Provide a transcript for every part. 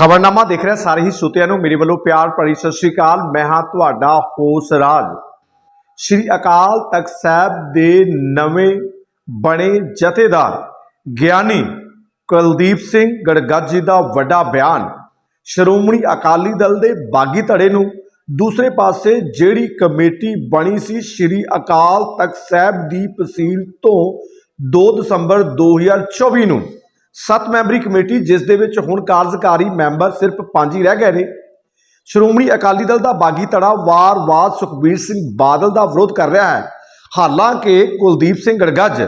ਖਬਰਨਾਮਾ ਦੇਖ ਰਿਹਾ, ਸਾਰੇ ਹੀ ਸੁਤਿਆਂ ਨੂੰ ਮੇਰੇ ਵੱਲੋਂ ਪਿਆਰ ਭਰੀ ਸਤਿ ਸ੍ਰੀ ਅਕਾਲ। ਮੈਂ ਹਾਂ ਤੁਹਾਡਾ ਹੋਸ ਰਾਜ। ਸ਼੍ਰੀ ਅਕਾਲ ਤਖਤ ਸਾਹਿਬ ਦੇ ਨਵੇਂ ਬਣੇ ਜਥੇਦਾਰ ਗਿਆਨੀ ਕੁਲਦੀਪ ਸਿੰਘ ਗੜਗੱਜ ਜੀ ਦਾ ਵੱਡਾ ਬਿਆਨ, ਸ਼੍ਰੋਮਣੀ ਅਕਾਲੀ ਦਲ ਦੇ ਬਾਗੀ ਧੜੇ ਨੂੰ ਦੂਸਰੇ ਪਾਸੇ ਜਿਹੜੀ ਕਮੇਟੀ ਬਣੀ ਸੀ, ਸ਼੍ਰੀ ਅਕਾਲ ਤਖਤ ਸਾਹਿਬ ਦੀ ਤਹਿਸੀਲ ਤੋਂ 2 ਦਸੰਬਰ 2024 ਨੂੰ। ਸੱਤ ਮੈਂਬਰੀ ਕਮੇਟੀ, ਜਿਸ ਦੇ ਵਿੱਚ ਹੁਣ ਕਾਰਜਕਾਰੀ ਮੈਂਬਰ ਸਿਰਫ ਪੰਜ ਹੀ ਰਹਿ ਗਏ ਨੇ। ਸ਼੍ਰੋਮਣੀ ਅਕਾਲੀ ਦਲ ਦਾ ਬਾਗੀ ਧੜਾ ਵਾਰ-ਵਾਰ ਸੁਖਬੀਰ ਸਿੰਘ ਬਾਦਲ ਦਾ ਵਿਰੋਧ ਕਰ ਰਿਹਾ ਹੈ। ਹਾਲਾਂਕਿ ਕੁਲਦੀਪ ਸਿੰਘ ਗੜਗੱਜ,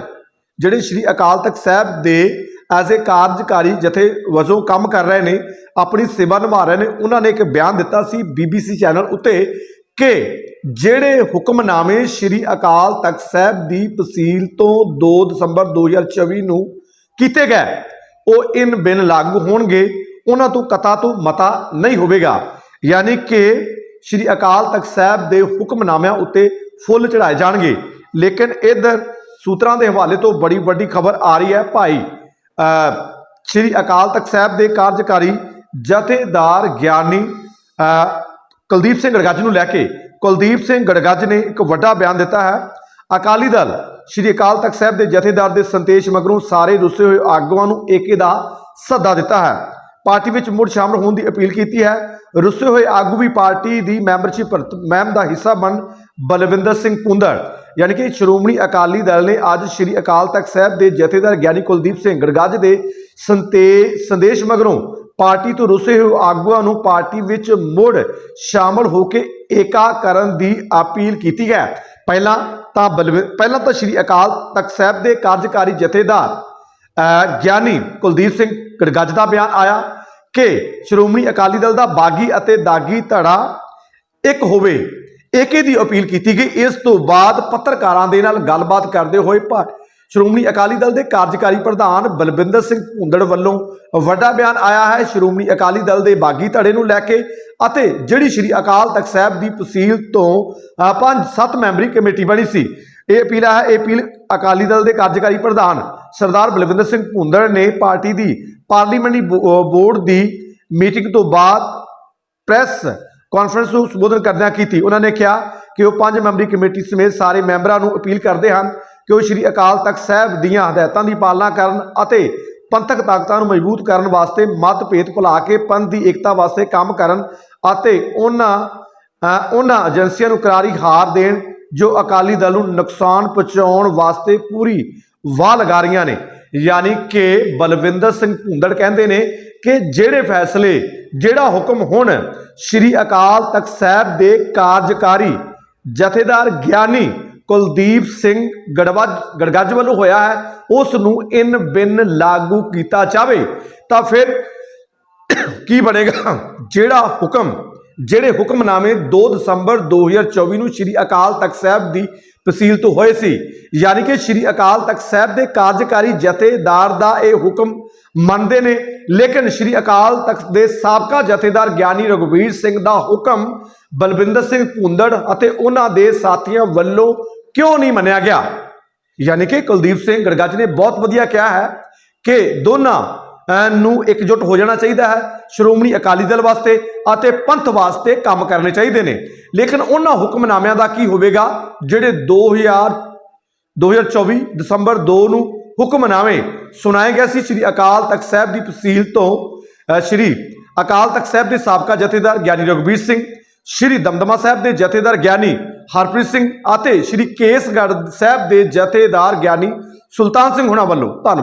ਜਿਹੜੇ ਸ਼੍ਰੀ ਅਕਾਲ ਤਖਤ ਸਾਹਿਬ ਦੇ ਐਜ਼ ਏ ਕਾਰਜਕਾਰੀ ਜਥੇ ਵਜੋਂ ਕੰਮ ਕਰ ਰਹੇ ਨੇ, ਆਪਣੀ ਸੇਵਾ ਨਿਭਾ ਰਹੇ ਨੇ, ਉਹਨਾਂ ਨੇ ਇੱਕ ਬਿਆਨ ਦਿੱਤਾ ਸੀ ਬੀਬੀਸੀ ਚੈਨਲ ਉੱਤੇ ਕਿ ਜਿਹੜੇ ਹੁਕਮਨਾਮੇ ਸ਼੍ਰੀ ਅਕਾਲ ਤਖਤ ਸਾਹਿਬ ਦੀ ਤਹਿਸੀਲ ਤੋਂ 2 ਦਸੰਬਰ 2024 ਨੂੰ ਕੀਤੇ ਗਏ ਉਹ ਇਨ ਬਿਨ ਲਾਗੂ ਹੋਣਗੇ, ਉਹਨਾਂ ਤੋਂ ਕਤਾ ਤੋਂ ਮਤਾ ਨਹੀਂ ਹੋਵੇਗਾ। ਯਾਨੀ ਕਿ ਸ਼੍ਰੀ ਅਕਾਲ ਤਖਤ ਸਾਹਿਬ ਦੇ ਹੁਕਮਨਾਮਿਆਂ ਉੱਤੇ ਫੁੱਲ ਚੜਾਏ ਜਾਣਗੇ। ਲੇਕਿਨ ਇਧਰ ਸੂਤਰਾਂ ਦੇ ਹਵਾਲੇ ਤੋਂ ਬੜੀ ਵੱਡੀ ਖਬਰ ਆ ਰਹੀ ਹੈ, ਭਾਈ ਸ਼੍ਰੀ ਅਕਾਲ ਤਖਤ ਸਾਹਿਬ ਦੇ ਕਾਰਜਕਾਰੀ ਜਥੇਦਾਰ ਗਿਆਨੀ ਕੁਲਦੀਪ ਸਿੰਘ ਗੜਗੱਜ ਨੂੰ ਲੈ ਕੇ। ਕੁਲਦੀਪ ਸਿੰਘ ਗੜਗੱਜ ਨੇ ਇੱਕ ਵੱਡਾ ਬਿਆਨ ਦਿੱਤਾ ਹੈ। ਅਕਾਲੀ ਦਲ ਸ਼੍ਰੀ ਅਕਾਲ ਤਖਤ ਸਾਹਿਬ ਦੇ ਜਥੇਦਾਰ ਦੇ ਸੰਦੇਸ਼ ਮਗਰੋਂ ਸਾਰੇ ਰੁੱਸੇ ਹੋਏ ਆਗੂਆਂ ਨੂੰ ਏਕੇ ਦਾ ਸੱਦਾ ਦਿੱਤਾ ਹੈ। ਪਾਰਟੀ ਵਿੱਚ ਮੁੜ ਸ਼ਾਮਲ ਹੋਣ ਦੀ ਅਪੀਲ ਕੀਤੀ ਹੈ। ਰੁੱਸੇ ਹੋਏ ਆਗੂ ਵੀ ਪਾਰਟੀ ਦੀ ਮੈਂਬਰਸ਼ਿਪ ਮੈਮ ਦਾ ਹਿੱਸਾ ਬਣ ਬਲਵਿੰਦਰ ਸਿੰਘ ਪੁੰਦੜ, ਯਾਨੀ ਕਿ ਸ਼੍ਰੋਮਣੀ ਅਕਾਲੀ ਦਲ ਨੇ ਅੱਜ ਸ਼੍ਰੀ ਅਕਾਲ ਤਖਤ ਸਾਹਿਬ ਦੇ ਜਥੇਦਾਰ ਗਿਆਨੀ ਕੁਲਦੀਪ ਸਿੰਘ ਗੜਗੱਜ ਦੇ ਸੰਤੇ, ਸੰਦੇਸ਼ ਮਗਰੋਂ ਪਾਰਟੀ ਤੋਂ ਰੁੱਸੇ ਹੋਏ ਆਗੂਆਂ ਨੂੰ ਪਾਰਟੀ ਵਿੱਚ ਮੁੜ ਸ਼ਾਮਲ ਹੋ ਕੇ ਏਕਾ ਕਰਨ ਦੀ ਅਪੀਲ ਕੀਤੀ ਹੈ। ਪਹਿਲਾਂ ਤਾਂ ਬਲਵਿ, ਪਹਿਲਾਂ ਤਾਂ ਸ਼੍ਰੀ ਅਕਾਲ ਤਖਤ ਸਾਹਿਬ ਦੇ ਕਾਰਜਕਾਰੀ ਜਥੇਦਾਰ ਗਿਆਨੀ ਕੁਲਦੀਪ ਸਿੰਘ ਗੜਗੱਜ ਦਾ ਬਿਆਨ ਆਇਆ ਕਿ ਸ਼੍ਰੋਮਣੀ ਅਕਾਲੀ ਦਲ ਦਾ ਬਾਗੀ ਅਤੇ ਦਾਗੀ ਧੜਾ ਇੱਕ ਹੋਵੇ। ਏਕੇ ਦੀ ਅਪੀਲ ਕੀਤੀ ਗਈ। ਇਸ ਤੋਂ ਬਾਅਦ ਪੱਤਰਕਾਰਾਂ ਦੇ ਨਾਲ ਗੱਲਬਾਤ ਕਰਦੇ ਹੋਏ ਭਾ- ਸ਼੍ਰੋਮਣੀ ਅਕਾਲੀ ਦਲ ਦੇ ਕਾਰਜਕਾਰੀ ਪ੍ਰਧਾਨ ਬਲਵਿੰਦਰ ਸਿੰਘ ਭੁੰਦੜ ਵੱਲੋਂ ਵੱਡਾ ਬਿਆਨ ਆਇਆ ਹੈ। ਸ਼੍ਰੋਮਣੀ ਅਕਾਲੀ ਦਲ ਦੇ ਬਾਗੀ ਧੜੇ ਨੂੰ ਲੈ ਕੇ ਅਤੇ ਜਿਹੜੀ ਸ਼੍ਰੀ ਅਕਾਲ ਤਖਤ ਸਾਹਿਬ ਦੀ ਤਹਿਸੀਲ ਤੋਂ ਪੰਜ ਸੱਤ ਮੈਂਬਰੀ ਕਮੇਟੀ ਬਣੀ ਸੀ। ਇਹ ਅਪੀਲ ਹੈ, ਇਹ ਅਪੀਲ ਅਕਾਲੀ ਦਲ ਦੇ ਕਾਰਜਕਾਰੀ ਪ੍ਰਧਾਨ ਸਰਦਾਰ ਬਲਵਿੰਦਰ ਸਿੰਘ ਭੁੰਦੜ ਨੇ ਪਾਰਟੀ ਦੀ ਪਾਰਲੀਮੈਂਟਰੀ ਬੋ- ਬੋਰਡ ਦੀ ਮੀਟਿੰਗ ਤੋਂ ਬਾਅਦ ਪ੍ਰੈਸ ਕਾਨਫਰੰਸ ਨੂੰ ਸੰਬੋਧਨ ਕਰਦਿਆਂ ਕੀਤੀ। ਉਹਨਾਂ ਨੇ ਕਿਹਾ ਕਿ ਉਹ ਪੰਜ ਮੈਂਬਰੀ ਕਮੇਟੀ ਸਮੇਤ ਸਾਰੇ ਮੈਂਬਰਾਂ ਨੂੰ ਅਪੀਲ ਕਰਦੇ ਹਨ ਕਿ ਉਹ ਸ਼੍ਰੀ ਅਕਾਲ ਤਖਤ ਸਾਹਿਬ ਦੀਆਂ ਹਦਾਇਤਾਂ ਦੀ ਪਾਲਣਾ ਕਰਨ ਅਤੇ ਪੰਥਕ ਤਾਕਤਾਂ ਨੂੰ ਮਜ਼ਬੂਤ ਕਰਨ ਵਾਸਤੇ ਮਤਭੇਦ ਭੁਲਾ ਕੇ ਪੰਥ ਦੀ ਏਕਤਾ ਵਾਸਤੇ ਕੰਮ ਕਰਨ ਅਤੇ ਉਹਨਾਂ ਉਹਨਾਂ ਏਜੰਸੀਆਂ ਨੂੰ ਕਰਾਰੀ ਹਾਰ ਦੇਣ, ਜੋ ਅਕਾਲੀ ਦਲ ਨੂੰ ਨੁਕਸਾਨ ਪਹੁੰਚਾਉਣ ਵਾਸਤੇ ਪੂਰੀ ਵਾਹ ਲਗਾ ਰਹੀਆਂ ਨੇ। ਯਾਨੀ ਕਿ ਬਲਵਿੰਦਰ ਸਿੰਘ ਭੁੰਦੜ ਕਹਿੰਦੇ ਨੇ ਕਿ ਜਿਹੜੇ ਫੈਸਲੇ, ਜਿਹੜਾ ਹੁਕਮ ਹੁਣ ਸ਼੍ਰੀ ਅਕਾਲ ਤਖਤ ਸਾਹਿਬ ਦੇ ਕਾਰਜਕਾਰੀ ਜਥੇਦਾਰ ਗਿਆਨੀ ਕੁਲਦੀਪ ਸਿੰਘ ਗੜਵਾ ਗੜਗੱਜ ਵੱਲੋਂ ਹੋਇਆ ਹੈ ਉਸ ਨੂੰ ਇਨ ਬਿਨ ਲਾਗੂ ਕੀਤਾ ਜਾਵੇ, ਤਾਂ ਫਿਰ ਕੀ ਬਣੇਗਾ? ਜਿਹੜਾ ਹੁਕਮ, ਜਿਹੜੇ ਹੁਕਮਨਾਮੇ 2 ਦਸੰਬਰ 2024 ਨੂੰ ਸ਼੍ਰੀ ਅਕਾਲ ਤਖਤ ਸਾਹਿਬ ਦੀ ਤਹਿਸੀਲ ਤੋਂ ਹੋਏ ਸੀ, ਯਾਨੀ ਕਿ ਸ਼੍ਰੀ ਅਕਾਲ ਤਖਤ ਸਾਹਿਬ ਦੇ ਕਾਰਜਕਾਰੀ ਜਥੇਦਾਰ ਦਾ ਇਹ ਹੁਕਮ ਮੰਨਦੇ ਨੇ, ਲੇਕਿਨ ਸ਼੍ਰੀ ਅਕਾਲ ਤਖਤ ਦੇ ਸਾਬਕਾ ਜਥੇਦਾਰ ਗਿਆਨੀ ਰਘੁਵੀਰ ਸਿੰਘ ਦਾ ਹੁਕਮ ਬਲਵਿੰਦਰ ਸਿੰਘ ਭੁੰਦੜ ਅਤੇ ਉਹਨਾਂ ਦੇ ਸਾਥੀਆਂ ਵੱਲੋਂ ਕਿਉਂ ਨਹੀਂ ਮੰਨਿਆ ਗਿਆ? ਯਾਨੀ ਕਿ ਕੁਲਦੀਪ ਸਿੰਘ ਗੜਗੱਜ ਨੇ ਬਹੁਤ ਵਧੀਆ ਕਿਹਾ ਹੈ ਕਿ ਦੋਨਾਂ ਨੂੰ ਇਕਜੁੱਟ ਹੋ ਜਾਣਾ ਚਾਹੀਦਾ ਹੈ, ਸ਼੍ਰੋਮਣੀ ਅਕਾਲੀ ਦਲ ਵਾਸਤੇ ਅਤੇ ਪੰਥ ਵਾਸਤੇ ਕੰਮ ਕਰਨੇ ਚਾਹੀਦੇ ਨੇ। ਲੇਕਿਨ ਉਹਨਾਂ ਹੁਕਮਨਾਮਿਆਂ ਦਾ ਕੀ ਹੋਵੇਗਾ? ਜਿਹੜੇ 2000 2024 ਦਸੰਬਰ 2 ਨੂੰ ਹੁਕਮਨਾਮੇ ਸੁਣਾਏ ਗਏ ਸੀ, ਸ੍ਰੀ ਅਕਾਲ ਤਖਤ ਸਾਹਿਬ ਦੀ ਤਹਿਸੀਲ ਤੋਂ ਸ੍ਰੀ ਅਕਾਲ ਤਖਤ ਸਾਹਿਬ ਦੇ ਸਾਬਕਾ ਜਥੇਦਾਰ ਗਿਆਨੀ ਰਘਬੀਰ ਸਿੰਘ, ਸ੍ਰੀ ਦਮਦਮਾ ਸਾਹਿਬ ਦੇ ਜਥੇਦਾਰ ਗਿਆਨੀ ਹਰਪ੍ਰੀਤ ਸਿੰਘ ਅਤੇ ਸ੍ਰੀ ਕੇਸਗੜ੍ਹ ਸਾਹਿਬ ਦੇ ਜਥੇਦਾਰ ਗਿਆਨੀ ਸੁਲਤਾਨ ਸਿੰਘ ਹੁਣਾਂ ਵੱਲੋਂ ਧੰਨਵਾਦ।